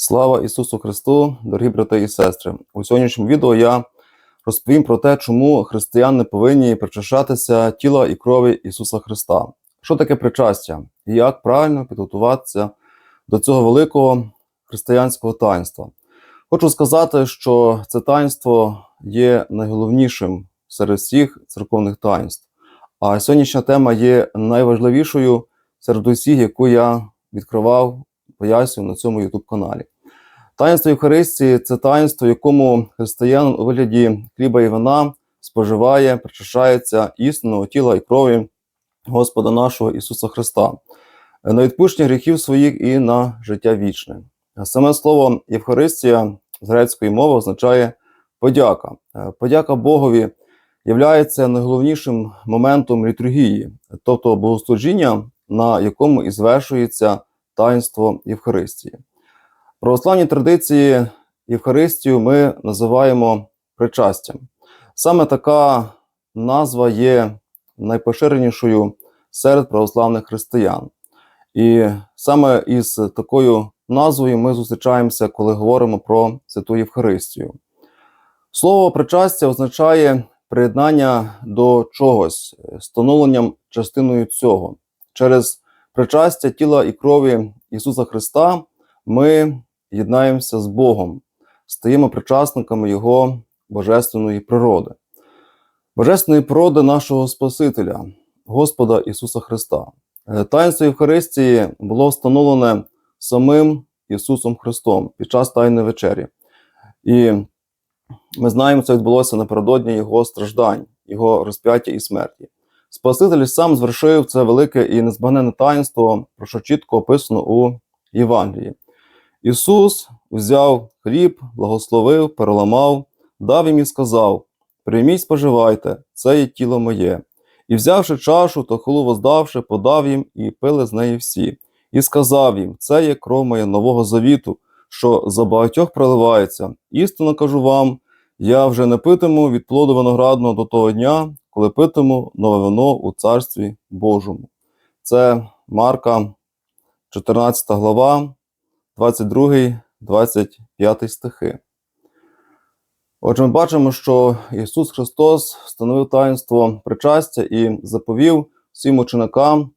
Слава Ісусу Христу, дорогі брати і сестри! У сьогоднішньому відео я розповім про те, чому християни повинні причащатися тіла і крові Ісуса Христа. Що таке причастя і як правильно підготуватися до цього великого християнського таїнства. Хочу сказати, що це таїнство є найголовнішим серед всіх церковних таїнств. А сьогоднішня тема є найважливішою серед усіх, яку я відкривав пояснюю на цьому youtube каналі. Таїнство Євхаристії це таїнство, в якому християнин у вигляді хліба і вина споживає, причащається істинного тіла і крові Господа нашого Ісуса Христа, на відпущення гріхів своїх і на життя вічне. Саме слово Євхаристія з грецької мови означає подяка. Подяка Богові являється найголовнішим моментом літургії, тобто богослужіння, на якому і звершується таїнство Євхаристії. В православній традиції Євхаристію ми називаємо причастям. Саме така назва є найпоширенішою серед православних християн. І саме із такою назвою ми зустрічаємося, коли говоримо про святу Євхаристію. Слово причастя означає приєднання до чогось, становленням частиною цього. Через причастя тіла і крові Ісуса Христа ми єднаємося з Богом, стаємо причасниками Його божественної природи, божественної природи нашого Спасителя, Господа Ісуса Христа. Таїнство Євхаристії було встановлене самим Ісусом Христом під час Тайної вечері. І ми знаємо, це відбулося напередодні Його страждань, Його розп'яття і смерті. Спаситель сам звершив це велике і незбагненне таїнство, про що чітко описано у Євангелії. Ісус взяв хліб, благословив, переламав, дав їм і сказав: Прийміть, споживайте, це є тіло моє. І взявши чашу та хулу воздавши, подав їм і пили з неї всі, і сказав їм: Це є кров моя нового завіту, що за багатьох проливається. Істинно кажу вам, я вже не питиму від плоду виноградного до того дня, коли питиму нове вино у Царстві Божому. Це Марка, 14 глава, 22, 25 стихи. Отже, ми бачимо, що Ісус Христос встановив таїнство причастя і заповів всім ученикам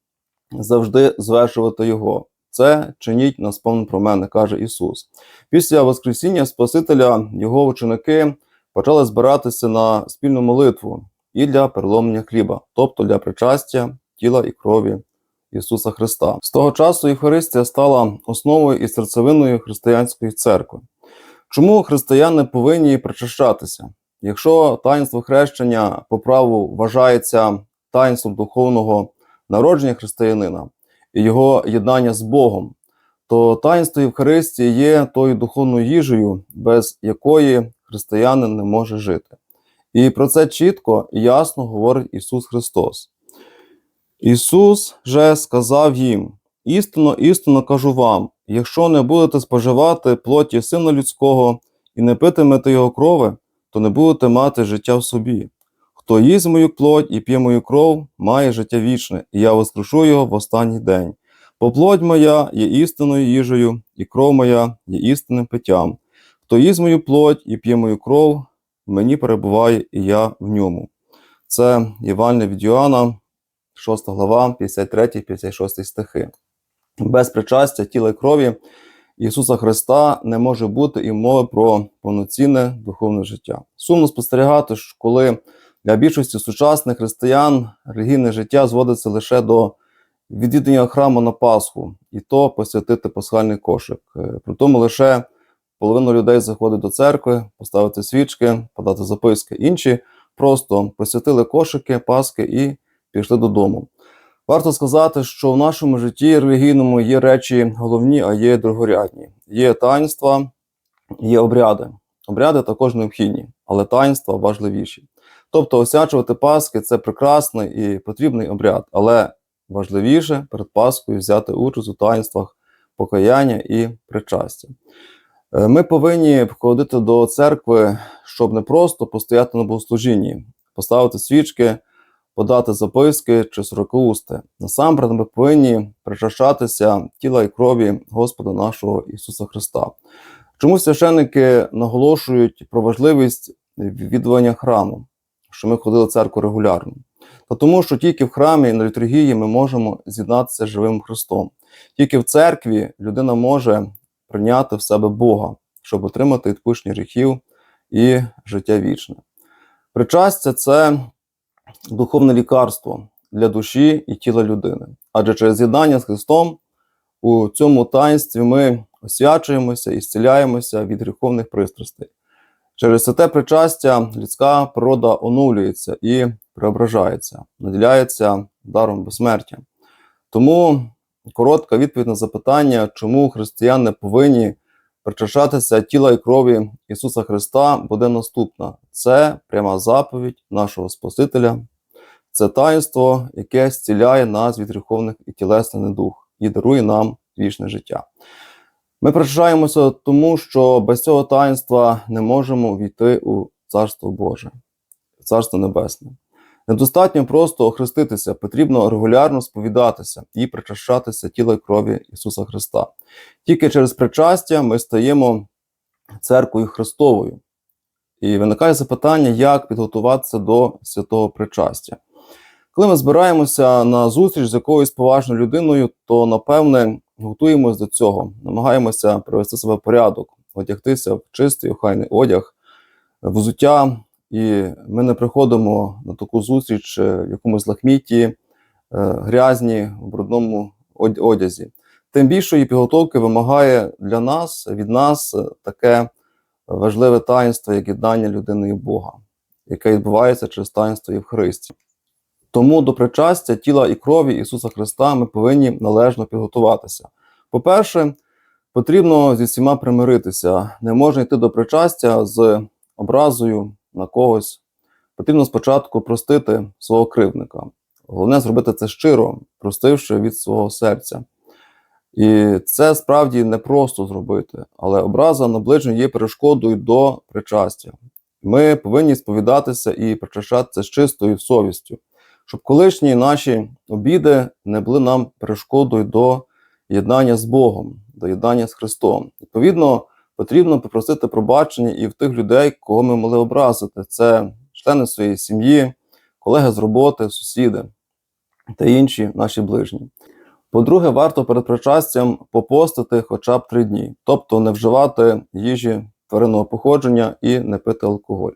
завжди звершувати Його. Це чиніть на спомин про мене, каже Ісус. Після Воскресіння Спасителя Його ученики почали збиратися на спільну молитву і для переломлення хліба, тобто для причастя тіла і крові Ісуса Христа. З того часу Євхаристія стала основою і серцевиною християнської церкви. Чому християни повинні причащатися? Якщо таїнство хрещення по праву вважається таїнством духовного народження християнина і його єднання з Богом, то таїнство Євхаристії є тою духовною їжею, без якої християнин не може жити. І про це чітко і ясно говорить Ісус Христос. Ісус же сказав їм: істинно, істинно кажу вам, якщо не будете споживати плоті Сина Людського і не питимете Його крови, то не будете мати життя в собі. Хто їсть мою плоть і п'є мою кров, має життя вічне, і я воскрешу його в останній день. Бо плоть моя є істинною їжею, і кров моя є істинним питтям. Хто їсть мою плоть і п'є мою кров, мені перебуває і я в ньому. Це Євангелія від Йоанна, 6 глава, 53-56 стихи. Без причастя тіла і крові Ісуса Христа не може бути і мови про повноцінне духовне життя. Сумно спостерігати, коли для більшості сучасних християн релігійне життя зводиться лише до відвідання храму на Пасху, і то посвятити пасхальний кошик. При тому лише половина людей заходить до церкви, поставити свічки, подати записки. Інші просто посвятили кошики, паски і пішли додому. Варто сказати, що в нашому житті релігійному є речі головні, а є другорядні. Є таїнства, є обряди. Обряди також необхідні, але таїнства важливіші. Тобто осячувати Пасхи це прекрасний і потрібний обряд, але важливіше перед Пасхою взяти участь у таїнствах покаяння і причастя. Ми повинні входити до церкви, щоб не просто постояти на богослужінні, поставити свічки, подати записки чи сорокоусти. Насамперед ми повинні причащатися тіла і крові Господа нашого Ісуса Христа. Чому священники наголошують про важливість відвідування храму, що ми ходили в церкву регулярно? Та тому, що тільки в храмі і на літургії ми можемо з'єднатися з живим Христом. Тільки в церкві людина може прийняти в себе Бога, щоб отримати відпущення гріхів і життя вічне. Причастя це духовне лікарство для душі і тіла людини. Адже через з'єднання з Христом у цьому таїнстві ми освячуємося і зціляємося від гріховних пристрастей. Через це причастя людська природа оновлюється і преображається, наділяється даром безсмертя. Тому коротка відповідь на запитання, чому християни повинні причащатися тіла і крові Ісуса Христа, буде наступна: це пряма заповідь нашого Спасителя, це таїнство, яке зціляє нас від гріховних і тілесних недух і дарує нам вічне життя. Ми причащаємося тому, що без цього таїнства не можемо війти у Царство Боже, Царство Небесне. Недостатньо просто охреститися, потрібно регулярно сповідатися і причащатися тіла і крові Ісуса Христа. Тільки через причастя ми стаємо церквою Христовою. І виникає запитання, як підготуватися до святого причастя. Коли ми збираємося на зустріч з якоюсь поважною людиною, то напевне готуємося до цього, намагаємося привести себе в порядок, одягтися в чистий охайний одяг, взуття, і ми не приходимо на таку зустріч е, в якомусь лахміті, е, грязні, в брудному одязі. Тим більшої підготовки вимагає для нас, від нас е, таке важливе таїнство, як єднання людини і Бога, яке відбувається через таїнство Євхаристії. Тому до причастя тіла і крові Ісуса Христа ми повинні належно підготуватися. По-перше, потрібно зі всіма примиритися. Не можна йти до причастя з образою на когось. Потрібно спочатку простити свого кривника. Головне зробити це щиро, простивши від свого серця. І це справді непросто зробити, але образа наближення є перешкодою до причастя. Ми повинні сповідатися і причащатися з чистою совістю, щоб колишні наші обіди не були нам перешкодою до єднання з Богом, до єднання з Христом. Відповідно, потрібно попросити пробачення і в тих людей, кого ми могли образити. Це члени своєї сім'ї, колеги з роботи, сусіди та інші наші ближні. По-друге, варто перед причастям попостити хоча б три дні, тобто не вживати їжі тваринного походження і не пити алкоголь.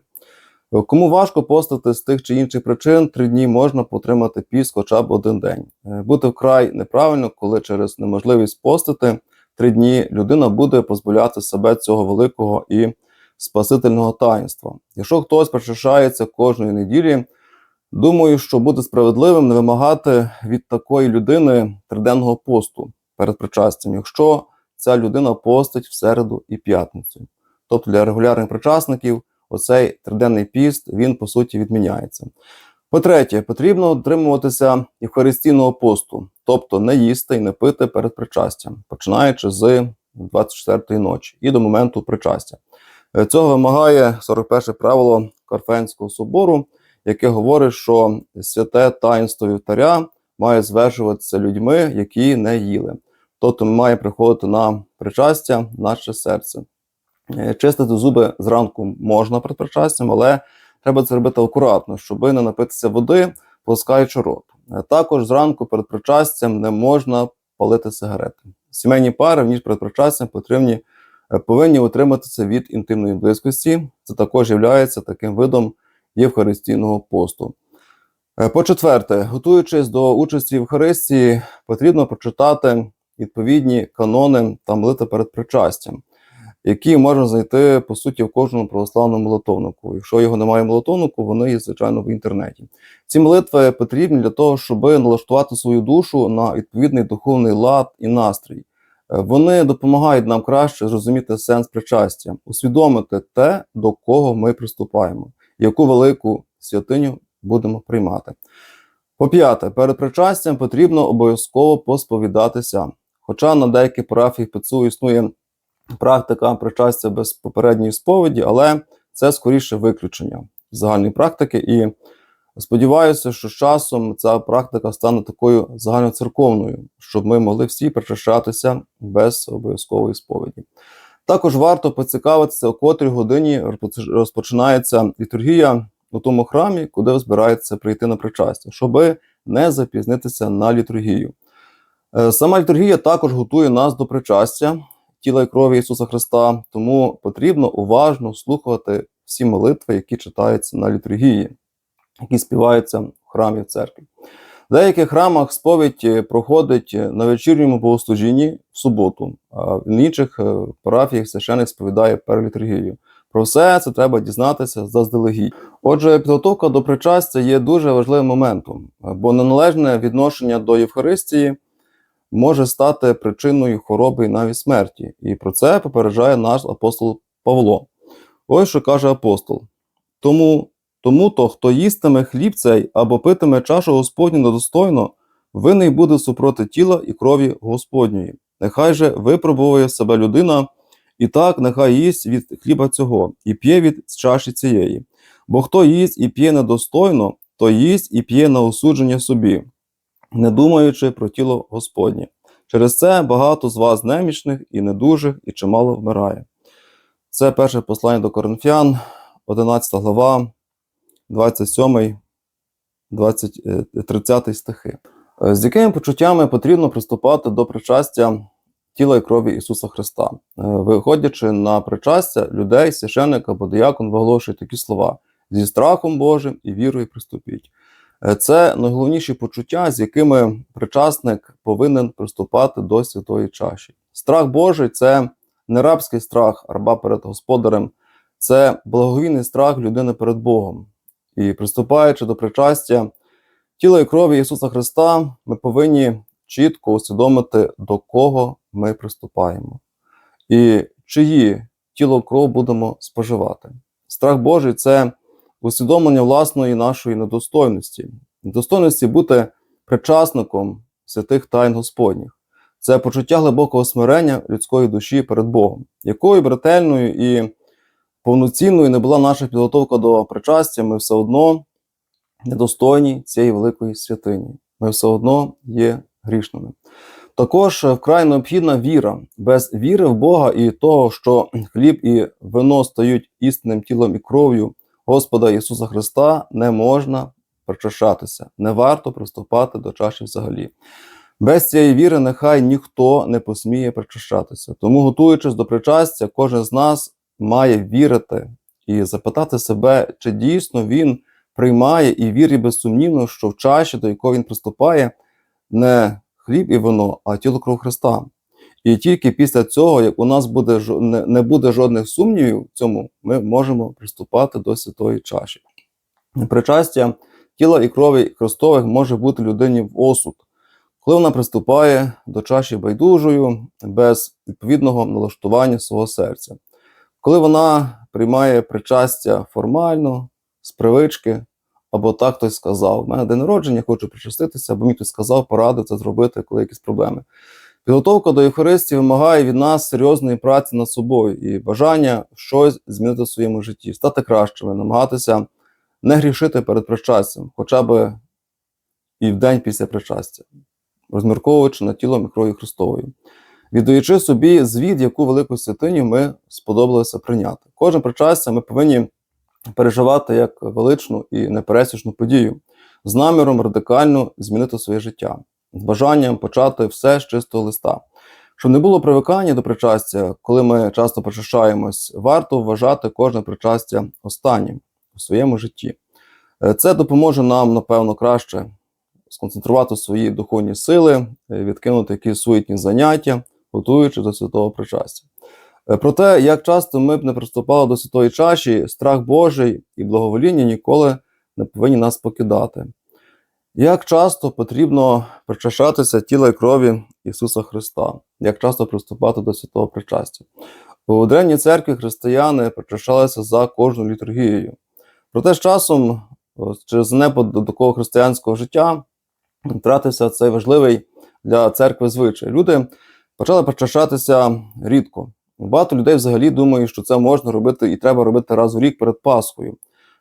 Кому важко постити з тих чи інших причин, три дні можна потримати піст хоча б один день. Е, Буде вкрай неправильно, коли через неможливість постити три дні людина буде позбавляти себе цього великого і спасительного таїнства. Якщо хтось причащається кожної неділі, думаю, що буде справедливим не вимагати від такої людини триденного посту перед причастям, якщо ця людина постить в середу і п'ятницю. Тобто для регулярних причасників оцей триденний піст він по суті відміняється. По-третє, потрібно дотримуватися Євхаристійного посту, тобто не їсти і не пити перед причастям, починаючи з 24-ї ночі і до моменту причастя. Е, Цього вимагає 41 правило Карфенського собору, яке говорить, що святе таїнство вівтаря має звершуватися людьми, які не їли. Тобто має приходити на причастя наше серце. Е, Чистити зуби зранку можна перед причастям, але треба це робити акуратно, щоб не напитися води, полоскаючи рот. Е, Також зранку перед причастям не можна палити сигарети. Сімейні пари в ніч перед причастям потрібні, е, повинні утриматися від інтимної близькості. Це також є таким видом Євхаристійного посту. Е, По-четверте, готуючись до участі в Євхаристії, потрібно прочитати відповідні канони та молити перед причастям, які можна знайти по суті в кожному православному молитовнику. Якщо його немає в молитовнику, вони є звичайно в інтернеті. Ці молитви потрібні для того, щоб налаштувати свою душу на відповідний духовний лад і настрій. Е, Вони допомагають нам краще зрозуміти сенс причастя, усвідомити те, до кого ми приступаємо, яку велику святиню будемо приймати. По п'яте, перед причастям потрібно обов'язково посповідатися. Хоча на деяких парафіях ПЦУ існує практика причастя без попередньої сповіді, але це скоріше виключення загальної практики. І Сподіваюся, що з часом ця практика стане такою загальноцерковною, щоб ми могли всі причащатися без обов'язкової сповіді. Також варто поцікавитися, о котрій годині розпочинається літургія у тому храмі, куди ви збираєтеся прийти на причастя, щоб не запізнитися на літургію. Е, Сама літургія також готує нас до причастя тіла і крові Ісуса Христа, тому потрібно уважно слухати всі молитви, які читаються на літургії, які співаються в храмі в церкві. В деяких храмах сповідь е, проходить на вечірньому богослужінні в суботу, а в інших е, парафіях священик сповідає перед літургією. Про все це треба дізнатися заздалегідь. Отже, підготовка до причастя є дуже важливим моментом, бо неналежне відношення до Євхаристії може стати причиною хвороби і навіть смерті. І про це попереджає наш апостол Павло. Ось що каже апостол: тому, тому то, хто їстиме хліб цей або питиме чашу Господню недостойно, винний буде супроти тіла і крові Господньої. Нехай же випробує себе людина, і так нехай їсть від хліба цього, і п'є від чаші цієї. Бо хто їсть і п'є недостойно, то їсть і п'є на осудження собі, не думаючи про тіло Господнє. Через це багато з вас немічних і недужих, і чимало вмирає. Це перше послання до Коринфян, 11 глава, 27, 20, е, 30 стихи. Е, З якими почуттями потрібно приступати до причастя тіла і крові Ісуса Христа? Е, Виходячи на причастя людей, священник або диякон виголошує такі слова: зі страхом Божим і вірою приступіть. Е, Це найголовніші почуття, з якими причасник повинен приступати до святої чаші. Страх Божий це не рабський страх раба перед господарем, це благовійний страх людини перед Богом. І приступаючи до причастя тіла і крові Ісуса Христа, ми повинні чітко усвідомити, до кого ми приступаємо, і чиї тіло кров будемо споживати. Страх Божий це усвідомлення власної нашої недостойності, недостойності бути причасником святих тайн Господніх. Це почуття глибокого смирення людської душі перед Богом, якою б ретельною і повноцінною не була наша підготовка до причастя, ми все одно недостойні цієї великої святині. Ми все одно є грішними. Також вкрай необхідна віра. Без віри в Бога і того, що хліб і вино стають істинним тілом і кров'ю Господа Ісуса Христа, не можна причащатися, не варто приступати до чаші взагалі. Без цієї віри нехай ніхто не посміє причащатися. Тому, готуючись до причастя, кожен з нас має вірити і запитати себе, чи дійсно він приймає і вірить безсумнівно, що в чаші, до якої він приступає, не хліб і вино, а тіло кров Христа. І тільки після цього, як у нас буде не- буде жодних сумнівів в цьому, ми можемо приступати до святої чаші. Причастя тіла і крові Христових може бути людині в осуд, коли вона приступає до чаші байдужою, без відповідного налаштування свого серця, коли вона приймає причастя формально, з привички, або так хтось сказав: у мене день народження, хочу причаститися, або мені хтось сказав, порадив це зробити, коли якісь проблеми. Підготовка до Євхаристії вимагає від нас серйозної праці над собою і бажання щось змінити в своєму житті, стати кращими, намагатися не грішити перед причастям, хоча б і в день після причастя, розмірковуючи над тілом і кров'ю Христовою, віддаючи собі звіт, яку велику святиню ми сподобалося прийняти. Кожен причастя ми повинні переживати як величну і непересічну подію, з наміром радикально змінити своє життя, бажанням почати все з чистого листа. Щоб не було привикання до причастя, коли ми часто причащаємось, варто вважати кожне причастя останнім у своєму житті. Е, Це допоможе нам, напевно, краще сконцентрувати свої духовні сили, е, відкинути якісь суетні заняття, готуючи до святого причастя. Е, Про те, як часто ми б не приступали до святої чаші, страх Божий і благовоління ніколи не повинні нас покидати. Як часто потрібно причащатися тіла і крові Ісуса Христа, як часто приступати до святого причастя. У древній церкві християни причащалися за кожну літургією. Проте з часом, через непад до такого християнського життя, втратився цей важливий для церкви звичай. Люди почали причащатися рідко. Багато людей взагалі думають, що це можна робити і треба робити раз у рік перед Пасхою.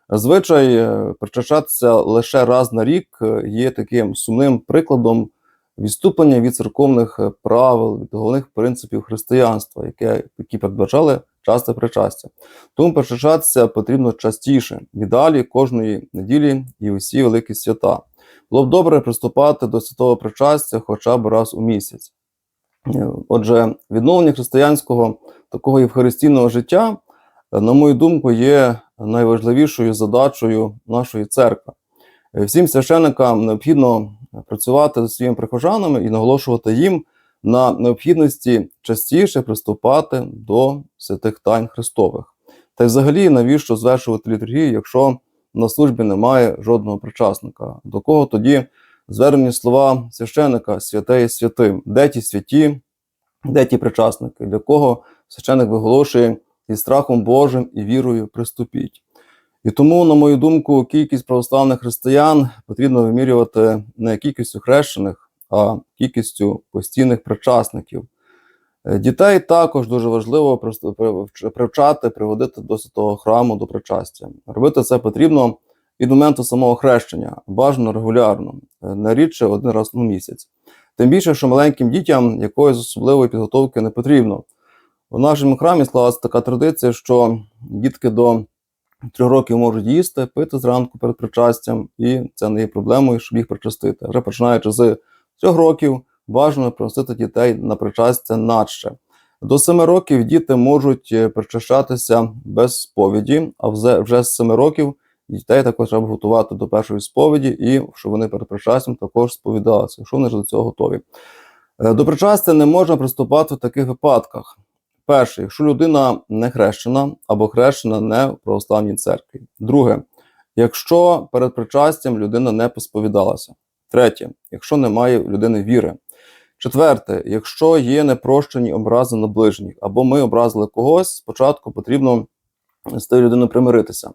Звичай е, причащатися лише раз на рік е, є таким сумним прикладом відступлення від церковних е, правил, від головних принципів християнства, яке, які передбачали часте причастя. Тому причащатися потрібно частіше, в ідеалі кожної неділі і усі великі свята. Було б добре приступати до святого причастя хоча б раз у місяць. Отже, відновлення християнського такого євхаристійного життя, на мою думку, є найважливішою задачею нашої церкви. Е, Всім священникам необхідно працювати зі своїми прихожанами і наголошувати їм на необхідності частіше приступати до святих тайн Христових. Та й взагалі, навіщо звершувати літургію, якщо на службі немає жодного причасника? До кого тоді звернені слова священика святе і святим? Де ті святі, де ті причасники? Для кого священик виголошує зі страхом Божим і вірою приступіть? І тому, на мою думку, кількість православних християн потрібно вимірювати не кількістю хрещених, а кількістю постійних причасників. Е, Дітей також дуже важливо привчати, приводити до святого храму, до причастя. Робити це потрібно від моменту самого хрещення, бажано регулярно, е, не рідше один раз у місяць. Тим більше, що маленьким дітям якоїсь особливої підготовки не потрібно. У нашому храмі склалася така традиція, що дітки до трьох років можуть їсти, пити зранку перед причастям, і це не є проблемою, щоб їх причастити. Вже починаючи з трьох років, бажано приносити дітей на причастя надще. До семи років діти можуть е, причащатися без сповіді, а вже, вже з семи років дітей також треба готувати до першої сповіді, і щоб вони перед причастям також сповідалися, якщо вони ж до цього готові. Е, До причастя не можна приступати в таких випадках. Перше, якщо людина не хрещена або хрещена не в православній церкві. Друге, якщо перед причастям людина не посповідалася. Третє, якщо немає в людини віри. Четверте, якщо є непрощені образи на ближніх, або ми образили когось, спочатку потрібно з тією людиною примиритися.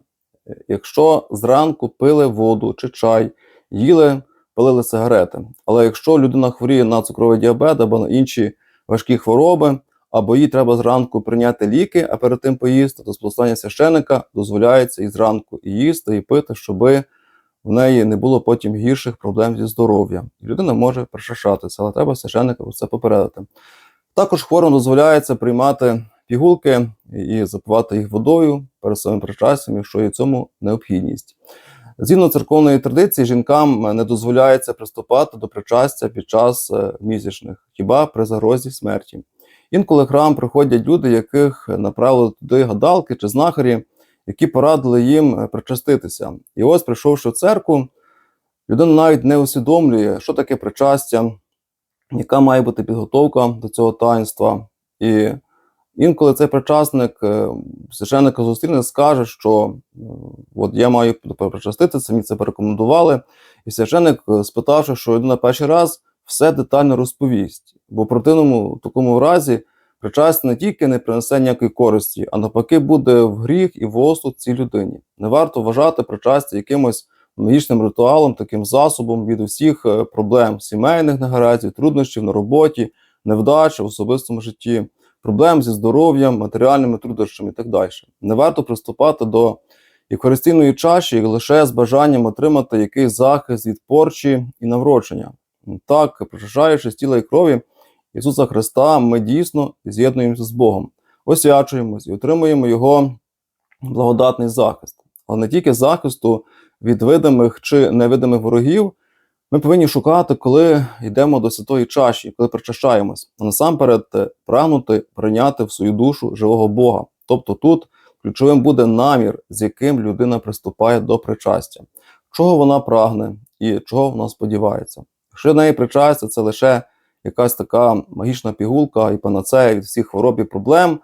Якщо зранку пили воду чи чай, їли, палили сигарети. Але якщо людина хворіє на цукровий діабет або на інші важкі хвороби, або їй треба зранку прийняти ліки, а перед тим поїсти, то з священика дозволяється і зранку і їсти, і пити, щоби в неї не було потім гірших проблем зі здоров'ям. Людина може пришашатися, але треба священника про це попередити. Також хворим дозволяється приймати пігулки і запивати їх водою перед самим причастям, якщо є цьому необхідність. Згідно церковної традиції, жінкам не дозволяється приступати до причастя під час е, місячних, хіба при загрозі смерті. Інколи храм приходять люди, яких направили туди гадалки чи знахарі, які порадили їм е, причаститися. І ось, прийшовши в церкву, людина навіть не усвідомлює, що таке причастя, яка має бути підготовка до цього таїнства. І інколи цей причасник е, священника зустріне скаже, що от я маю причаститися, мені це порекомендували. І священник, е, спитавши, що людина перший раз все детально розповість. Бо в противному такому разі причастя не тільки не принесе ніякої користі, а навпаки буде в гріх і в осуд цій людині. Не варто вважати причастя якимось магічним ритуалом, таким засобом від усіх е, проблем сімейних негараздів, труднощів на роботі, невдач в особистому житті, проблем зі здоров'ям, матеріальними труднощами і так далі. Не варто приступати до Євхаристійної чаші лише з бажанням отримати якийсь захист від порчі і навродження. Так, причащаючись тіла і крові Ісуса Христа, ми дійсно з'єднуємося з Богом, освячуємось і отримуємо Його благодатний захист. Але не тільки захисту від видимих чи невидимих ворогів, ми повинні шукати, коли йдемо до святої чаші, коли причащаємось, а насамперед е, прагнути прийняти в свою душу живого Бога. Тобто тут ключовим буде намір, з яким людина приступає до причастя, чого вона прагне і чого вона сподівається. Якщо в неї причастя це лише якась така магічна пігулка і панацея від всіх хвороб і проблем,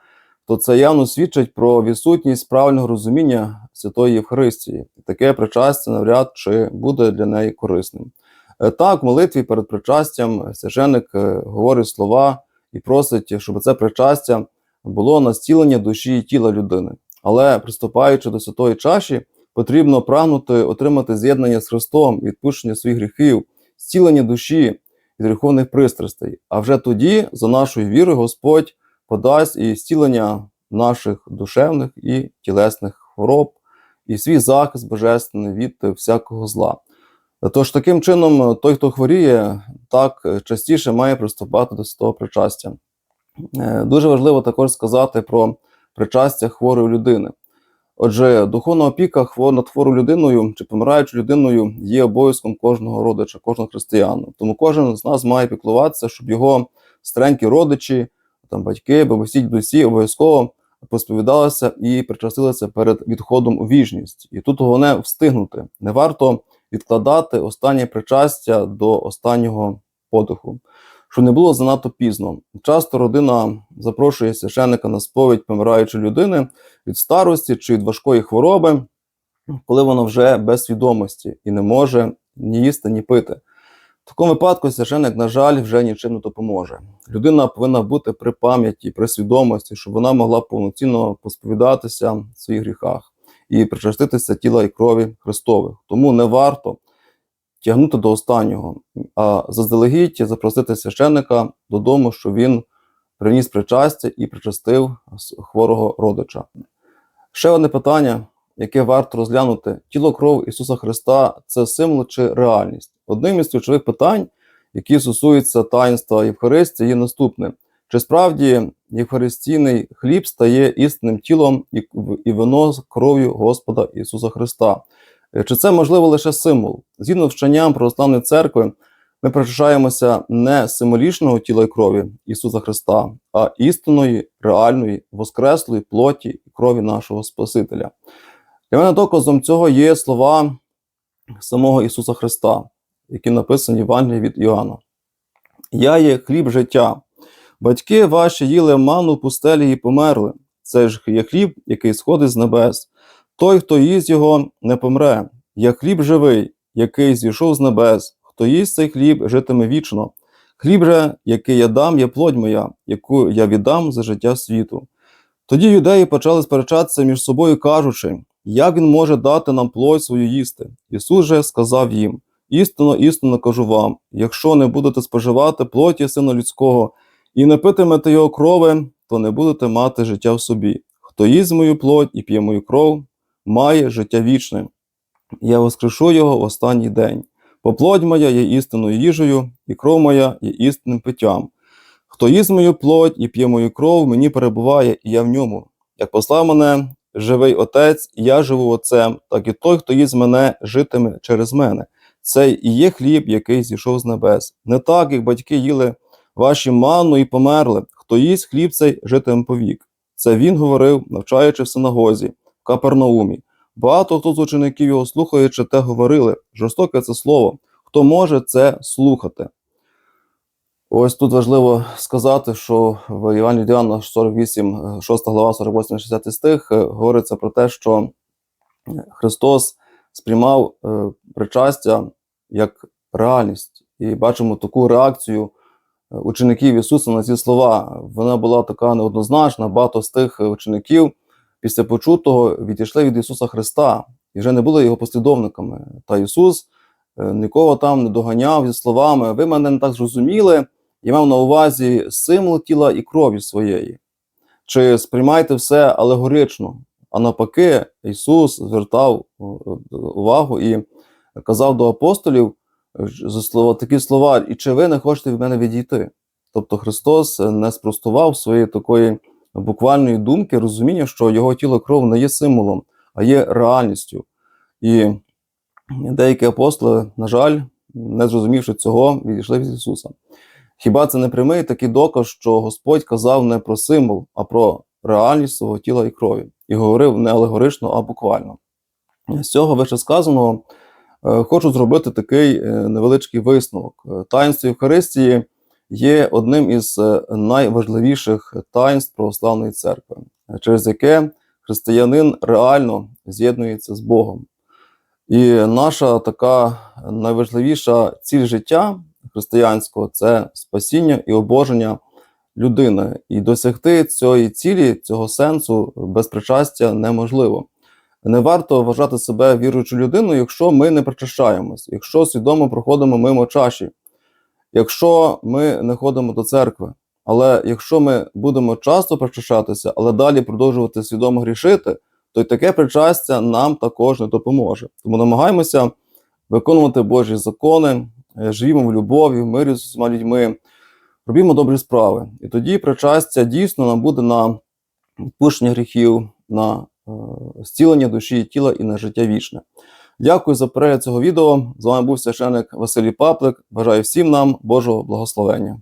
то це явно свідчить про відсутність правильного розуміння Святої Євхаристії. Таке причастя навряд чи буде для неї корисним. Е, Так, в молитві перед причастям священик е, говорить слова і просить, щоб це причастя було на зцілення душі і тіла людини. Але приступаючи до святої чаші, потрібно прагнути отримати з'єднання з Христом, відпущення своїх гріхів, зцілення душі від гріховних пристрастей. А вже тоді, за нашою вірою, Господь подасть і зцілення наших душевних і тілесних хвороб, і свій захист божественний від всякого зла. Тож таким чином, той, хто хворіє, так частіше має приступати до святого причастя. Е, Дуже важливо також сказати про причастя хворої людини. Отже, духовна опіка над хворою людиною чи помираючою людиною є обов'язком кожного родича, кожного християнина. Тому кожен з нас має піклуватися, щоб його старенькі родичі, там батьки, бабусі, дідусі обов'язково посповідалися і причастилися перед відходом у вічність. І тут головне встигнути. Не варто відкладати останнє причастя до останнього подиху, щоб не було занадто пізно. Часто родина запрошує священника на сповідь помираючої людини від старості чи від важкої хвороби, коли вона вже без свідомості і не може ні їсти, ні пити. В такому випадку священик, на жаль, вже нічим не допоможе. Людина повинна бути при пам'яті, при свідомості, щоб вона могла повноцінно посповідатися в своїх гріхах і причаститися тіла і крові Христових. Тому не варто тягнути до останнього, а заздалегідь запросити священника додому, щоб він приніс причастя і причастив хворого родича. Ще одне питання, яке варто розглянути: тіло кров Ісуса Христа це символ чи реальність? Одним із ключових питань, які стосуються таїнства Євхаристії, є наступне: чи справді Євхаристійний хліб стає істинним тілом і, вино кров'ю Господа Ісуса Христа? Е, Чи це можливо лише символ? Згідно з вченням православної церкви, ми причащаємося не символічного тіла і крові Ісуса Христа, а істинної, реальної, воскреслої плоті і крові нашого Спасителя. Для мене доказом цього є слова самого Ісуса Христа, які написані в Євангелії від Іоанна. Я є хліб життя. Батьки ваші їли ману в пустелі і померли. Це ж є хліб, який сходить з небес. Той, хто їсть його, не помре. Я хліб живий, який зійшов з небес. Хто їсть цей хліб, житиме вічно. Хліб же, який я дам, є плоть моя, яку я віддам за життя світу. Тоді юдеї почали сперечатися між собою, кажучи, як він може дати нам плоть свою їсти. Ісус же сказав їм: істинно, істинно кажу вам: якщо не будете споживати плоті сина людського і не питимете його крови, то не будете мати життя в собі. Хто їсть мою плоть і п'є мою кров, має життя вічне. Я воскрешу його в останній день. Бо плоть моя є істинною їжею, і кров моя є істинним питтям. Хто їсть мою плоть і п'є мою кров, мені перебуває, і я в ньому. Як послав мене живий Отець, і я живу Отцем, так і той, хто їсть мене, житиме через мене. Це і є хліб, який зійшов з небес. Не так, як батьки їли ваші манну і померли. Хто їсть хліб цей, житиме повік. Це він говорив, навчаючи в синагозі, Капернаумі. Багато хто з учеників його слухаючи, те говорили. Жорстоке це слово. Хто може це слухати? Ось тут важливо сказати, що в Івані від Іоанна 48, 6 глава, 48, 60 стих е, говориться про те, що Христос сприймав е, причастя як реальність. І бачимо таку реакцію е, учеників Ісуса на ці слова. Вона була така неоднозначна. Багато з тих учеників після почутого відійшли від Ісуса Христа і вже не були його послідовниками. Та Ісус е, нікого там не доганяв зі словами: Ви мене не так зрозуміли, я мав на увазі символ тіла і крові своєї. Чи сприймайте все алегорично? А навпаки, Ісус звертав е, увагу і казав до апостолів е, такі слова: і чи ви не хочете від мене відійти? Тобто Христос не спростував своєї такої буквальної думки, розуміння, що його тіло кров не є символом, а є реальністю. І деякі апостоли, на жаль, не зрозумівши цього, відійшли від Ісуса. Хіба це не прямий такий доказ, що Господь казав не про символ, а про реальність свого тіла і крові, і говорив не алегорично, а буквально. З цього вище сказаного е, хочу зробити такий е, невеличкий висновок. Таїнство Євхаристії є одним із е, найважливіших таїнств православної церкви, через яке християнин реально з'єднується з Богом. І наша така найважливіша ціль життя християнського це спасіння і обоження людини. І досягти цієї цілі, цього сенсу без причастя неможливо. Не варто вважати себе віруючою людиною, якщо ми не причащаємось, якщо свідомо проходимо мимо чаші, якщо ми не ходимо до церкви. Але якщо ми будемо часто причащатися, але далі продовжувати свідомо грішити, то й таке причастя нам також не допоможе. Тому намагаємося виконувати Божі закони, е, живімо в любові, в мирі з усіма людьми, робімо добрі справи. І тоді причастя дійсно нам буде на відпущення гріхів, на е, зцілення душі тіла і на життя вічне. Дякую за перегляд цього відео. З вами був священик Василій Паплик. Бажаю всім нам Божого благословення.